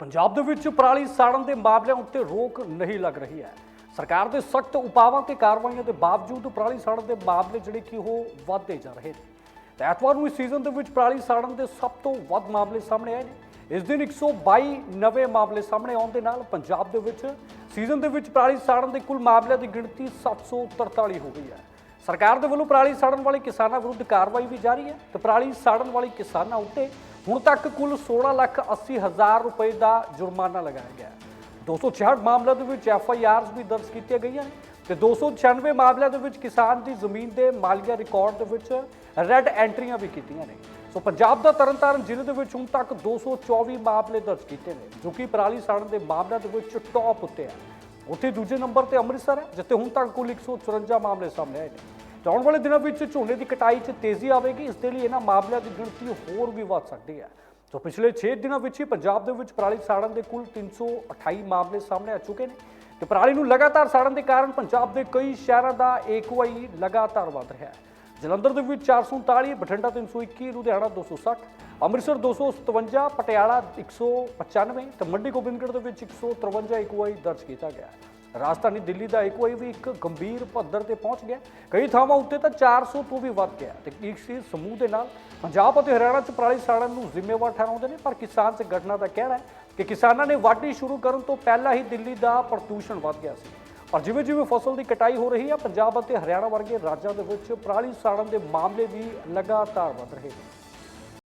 ਪੰਜਾਬ ਦੇ ਵਿੱਚ ਪਰਾਲੀ ਸਾੜਨ ਦੇ ਮਾਮਲਿਆਂ ਉੱਤੇ ਰੋਕ ਨਹੀਂ ਲੱਗ ਰਹੀ ਹੈ। ਸਰਕਾਰ ਦੇ ਸਖਤ ਉਪਾਵਾਂ ਤੇ ਕਾਰਵਾਈਆਂ ਦੇ ਬਾਵਜੂਦ ਪਰਾਲੀ ਸਾੜਨ ਦੇ ਮਾਮਲੇ ਜਿਹੜੇ ਕਿ ਉਹ ਵਧਦੇ ਜਾ ਰਹੇ ਨੇ। ਐਤਵਾਰ ਨੂੰ ਇਸ ਸੀਜ਼ਨ ਦੇ ਵਿੱਚ ਪਰਾਲੀ ਸਾੜਨ ਦੇ ਸਭ ਤੋਂ ਵੱਧ ਮਾਮਲੇ ਸਾਹਮਣੇ ਆਏ ਨੇ। ਇਸ ਦਿਨ 122 ਨਵੇਂ ਮਾਮਲੇ ਸਾਹਮਣੇ ਆਉਣ ਦੇ ਨਾਲ ਪੰਜਾਬ ਦੇ ਵਿੱਚ ਸੀਜ਼ਨ ਦੇ ਵਿੱਚ ਪਰਾਲੀ ਸਾੜਨ ਦੇ ਕੁੱਲ ਮਾਮਲਿਆਂ ਦੀ ਗਿਣਤੀ 743 ਹੋ ਗਈ ਹੈ। ਸਰਕਾਰ ਦੇ ਵੱਲੋਂ ਪਰਾਲੀ ਸਾੜਨ ਵਾਲੇ ਕਿਸਾਨਾਂ ਵਿਰੁੱਧ ਕਾਰਵਾਈ ਵੀ ਜਾਰੀ ਹੈ ਤੇ ਪਰਾਲੀ ਸਾੜਨ ਵਾਲੇ ਕਿਸਾਨਾਂ ਉੱਤੇ ਹੁਣ ਤੱਕ ਕੁੱਲ 16 ਲੱਖ 80 ਹਜ਼ਾਰ ਰੁਪਏ ਦਾ ਜੁਰਮਾਨਾ ਲਗਾਇਆ ਗਿਆ ਹੈ। 266 ਮਾਮਲਿਆਂ ਦੇ ਵਿੱਚ ਐਫ ਆਈ ਆਰਸ ਵੀ ਦਰਜ ਕੀਤੀਆਂ ਗਈਆਂ ਨੇ ਤੇ 296 ਮਾਮਲਿਆਂ ਦੇ ਵਿੱਚ ਕਿਸਾਨ ਦੀ ਜ਼ਮੀਨ ਦੇ ਮਾਲੀਆ ਰਿਕਾਰਡ ਦੇ ਵਿੱਚ ਰੈੱਡ ਐਂਟਰੀਆਂ ਵੀ ਕੀਤੀਆਂ ਨੇ। ਸੋ ਪੰਜਾਬ ਦਾ ਤਰਨਤਾਰਨ ਜ਼ਿਲ੍ਹੇ ਦੇ ਵਿੱਚ ਹੁਣ ਤੱਕ 224 ਮਾਮਲੇ ਦਰਜ ਕੀਤੇ ਨੇ, ਜੋ ਕਿ ਪਰਾਲੀ ਸਾੜਨ ਦੇ ਮਾਮਲਿਆਂ ਦੇ ਵਿੱਚ ਟੌਪ ਉੱਤੇ ਹੈ ਉੱਥੇ ਦੂਜੇ ਨੰਬਰ ਤੇ ਅੰਮ੍ਰਿਤਸਰ ਹੈ, ਜਿੱਥੇ ਹੁਣ ਤੱਕ ਕੁੱਲ 154 ਮਾਮਲੇ ਸਾਹਮਣੇ ਆਏ ਨੇ। ਤੇ ਆਉਣ ਵਾਲੇ ਦਿਨਾਂ ਵਿੱਚ ਝੋਨੇ ਦੀ ਕਟਾਈ 'ਚ ਤੇਜ਼ੀ ਆਵੇਗੀ, ਇਸ ਦੇ ਲਈ ਇਹਨਾਂ ਮਾਮਲਿਆਂ ਦੀ ਗਿਣਤੀ ਹੋਰ ਵੀ ਵੱਧ ਸਕਦੀ ਹੈ। ਸੋ ਪਿਛਲੇ 6 ਦਿਨਾਂ ਵਿੱਚ ਹੀ ਪੰਜਾਬ ਦੇ ਵਿੱਚ ਪਰਾਲੀ ਸਾੜਨ ਦੇ ਕੁੱਲ 328 ਮਾਮਲੇ ਸਾਹਮਣੇ ਆ ਚੁੱਕੇ ਨੇ ਤੇ ਪਰਾਲੀ ਨੂੰ ਲਗਾਤਾਰ ਸਾੜਨ ਦੇ ਕਾਰਨ ਪੰਜਾਬ ਦੇ ਕਈ ਸ਼ਹਿਰਾਂ ਦਾ ਏਕਵਾਈ ਲਗਾਤਾਰ ਵਧ ਰਿਹਾ ਹੈ। ਜਲੰਧਰ ਦੇ ਵਿੱਚ 439 ਬਠਿੰਡਾ 321 ਲੁਧਿਆਣਾ 260 ਅੰਮ੍ਰਿਤਸਰ 257 ਪਟਿਆਲਾ 195 ਤੇ ਮੰਡੀ ਗੋਬਿੰਦਗੜ੍ਹ ਦੇ ਵਿੱਚ 153 ਇਕਵਾਈ ਦਰਜ ਕੀਤਾ ਗਿਆ ਰਾਜਧਾਨੀ ਦਿੱਲੀ ਦਾ ਇਕਵਾਈ ਵੀ ਇੱਕ ਗੰਭੀਰ ਪੱਧਰ ਤੇ ਪਹੁੰਚ ਗਿਆ। ਕਈ ਥਾਵਾਂ ਉੱਤੇ ਤਾਂ 400 ਤੋਂ ਵੀ ਵੱਧ ਗਿਆ ਤੇ ਇਸ ਸਮੂਹ ਦੇ ਨਾਲ? ਪੰਜਾਬ ਅਤੇ ਹਰਿਆਣਾ ਚ ਪਰਾਲੀ ਸਾੜਨ ਨੂੰ ਜ਼ਿੰਮੇਵਾਰ ਠਹਿਰਾਉਂਦੇ ਨੇ, ਪਰ ਕਿਸਾਨ ਸੰਗਠਨਾਂ ਦਾ ਕਹਿਣਾ ਹੈ ਕਿ ਕਿਸਾਨਾਂ ਨੇ ਵਾਢੀ ਸ਼ੁਰੂ ਕਰਨ ਤੋਂ ਪਹਿਲਾਂ ਹੀ ਦਿੱਲੀ ਦਾ ਪ੍ਰਦੂਸ਼ਣ ਵੱਧ ਗਿਆ ਸੀ। ਪਰ ਜਿਵੇਂ ਜਿਵੇਂ ਫਸਲ ਦੀ ਕਟਾਈ ਹੋ ਰਹੀ ਹੈ, ਪੰਜਾਬ ਅਤੇ ਹਰਿਆਣਾ ਵਰਗੇ ਰਾਜਾਂ ਦੇ ਵਿੱਚ ਪਰਾਲੀ ਸਾੜਨ ਦੇ ਮਾਮਲੇ ਵੀ ਲਗਾਤਾਰ ਵਧ ਰਹੇ ਨੇ।